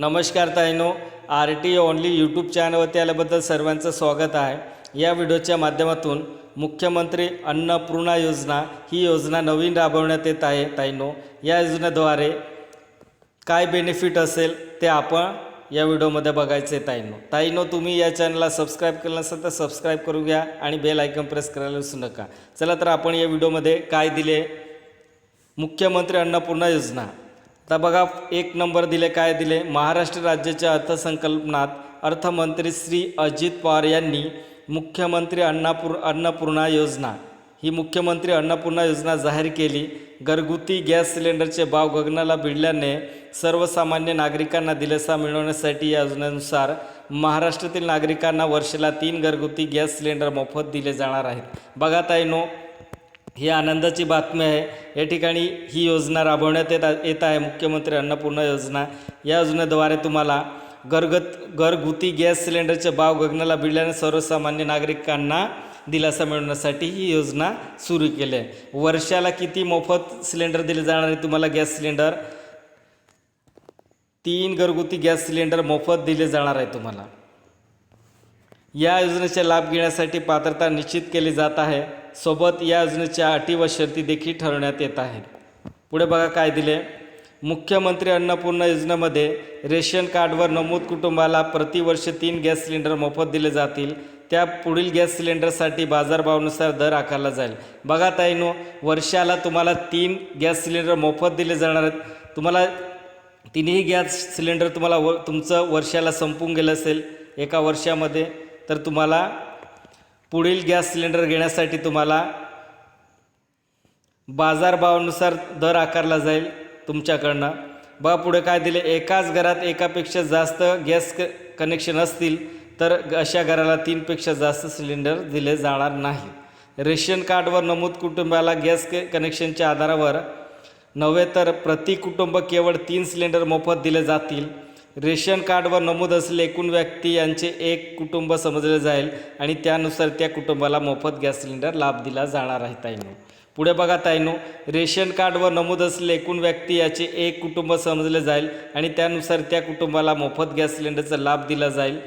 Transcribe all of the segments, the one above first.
नमस्कार ताईनो R T only YouTube चॅनलवरती आल्याबद्दल सर्वांचं स्वागत आहे. या व्हिडिओच्या माध्यमातून मुख्यमंत्री अन्नपूर्णा योजना ही योजना नवीन राबवण्यात येत आहे ताईनो. या योजनेद्वारे काय बेनिफिट असेल ते आपण या व्हिडिओमध्ये बघायचे ताईनो. ताईनो तुम्ही या चॅनलला सबस्क्राईब केलं नसेल तर सबस्क्राईब करू घ्या आणि बेल आयकन प्रेस करायला विसरू नका. चला तर आपण या व्हिडिओमध्ये काय दिले? मुख्यमंत्री अन्नपूर्णा योजना. तर बघा एक नंबर दिले काय दिले? महाराष्ट्र राज्याच्या अर्थसंकल्पनात अर्थमंत्री श्री अजित पवार यांनी मुख्यमंत्री अन्नापूर अन्नपूर्णा योजना. ही मुख्यमंत्री अन्नपूर्णा योजना जाहीर केली. घरगुती गॅस सिलेंडरचे भाव गगनाला भिडल्याने सर्वसामान्य नागरिकांना दिलासा मिळवण्यासाठी या योजनेनुसार महाराष्ट्रातील नागरिकांना वर्षाला तीन घरगुती गॅस सिलेंडर मोफत दिले जाणार आहेत. बघा ताईनो ही आनंदाची बातमी आहे. या ठिकाणी ही योजना राबवण्यात येत येत आहे. मुख्यमंत्री अन्नपूर्णा योजना. या योजनेद्वारे तुम्हाला घरगत घरगुती गॅस सिलेंडरचे भाव गगनाला भिडल्याने सर्वसामान्य नागरिकांना दिलासा मिळवण्यासाठी ही योजना सुरू केली आहे. वर्षाला किती मोफत सिलेंडर दिले जाणार आहे तुम्हाला गॅस सिलेंडर? तीन घरगुती गॅस सिलेंडर मोफत दिले जाणार आहे तुम्हाला. या योजनेचा लाभ घेण्यासाठी पात्रता निश्चित केली जात आहे. सोबत या योजनेच्या अटी व शर्ती देखील ठरवण्यात येत आहेत. पुढे बघा काय दिले. मुख्यमंत्री अन्नपूर्णा योजनेमध्ये रेशन कार्डवर नमूद कुटुंबाला प्रतिवर्ष तीन गॅस सिलेंडर मोफत दिले जातील. त्या पुढील गॅस सिलेंडरसाठी बाजारभावानुसार दर आकारला जाईल. बघा ताईनो वर्षाला तुम्हाला तीन गॅस सिलेंडर मोफत दिले जाणार आहेत. तुम्हाला तिन्ही गॅस सिलेंडर तुम्हाला व तुमचं वर्षाला संपून गेलं असेल एका वर्षामध्ये तर तुम्हाला पुढील गॅस सिलेंडर घेण्यासाठी तुम्हाला बाजारभावानुसार दर आकारला जाईल तुमच्याकडनं. बघा पुढे काय दिले? एकाच घरात एकापेक्षा जास्त गॅस क कनेक्शन असतील तर अशा घराला तीनपेक्षा जास्त सिलेंडर दिले जाणार नाही. रेशन कार्डवर नमूद कुटुंबाला गॅस कनेक्शनच्या आधारावर नव्हे तर प्रति कुटुंब केवळ तीन सिलेंडर मोफत दिले जातील. रेशन कार्डवर नमूद असलेले एकूण व्यक्ती यांचे एक कुटुंब समजले जाईल आणि त्यानुसार त्या कुटुंबाला मोफत गॅस सिलेंडर लाभ दिला जाणार आहे ताईनो. पुढे बघा ताईनो रेशन कार्डवर नमूद असलेले एकूण व्यक्ती याचे एक कुटुंब समजले जाईल आणि त्यानुसार त्या कुटुंबाला मोफत गॅस सिलेंडरचा लाभ दिला जाईल.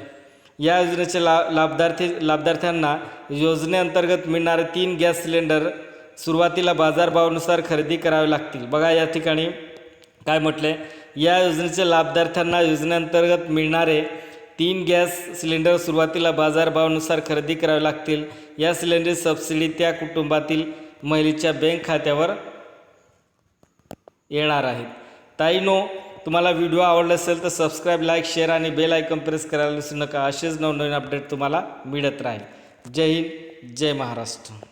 या योजनेचे ला लाभार्थी लाभार्थ्यांना योजनेअंतर्गत मिळणारे तीन गॅस सिलेंडर सुरुवातीला बाजारभावानुसार खरेदी करावे लागतील. बघा या ठिकाणी काय म्हटले या योजनेचे लाभार्थ्यांना योजनेअंतर्गत मिळणारे तीन गॅस सिलेंडर सुरुवातीला बाजारभावानुसार खरेदी करावे लागतील. या सिलेंडर सबसिडी त्या कुटुंबातील महिलेच्या बँक खात्यावर येणार आहेत ताईनो तुम्हाला व्हिडिओ आवडला असेल तर सबस्क्राईब लाईक शेअर आणि बेल आयकॉन प्रेस करायला विसरू नका. असेच नवनवीन अपडेट तुम्हाला मिळत राहील. जय हिंद जय महाराष्ट्र.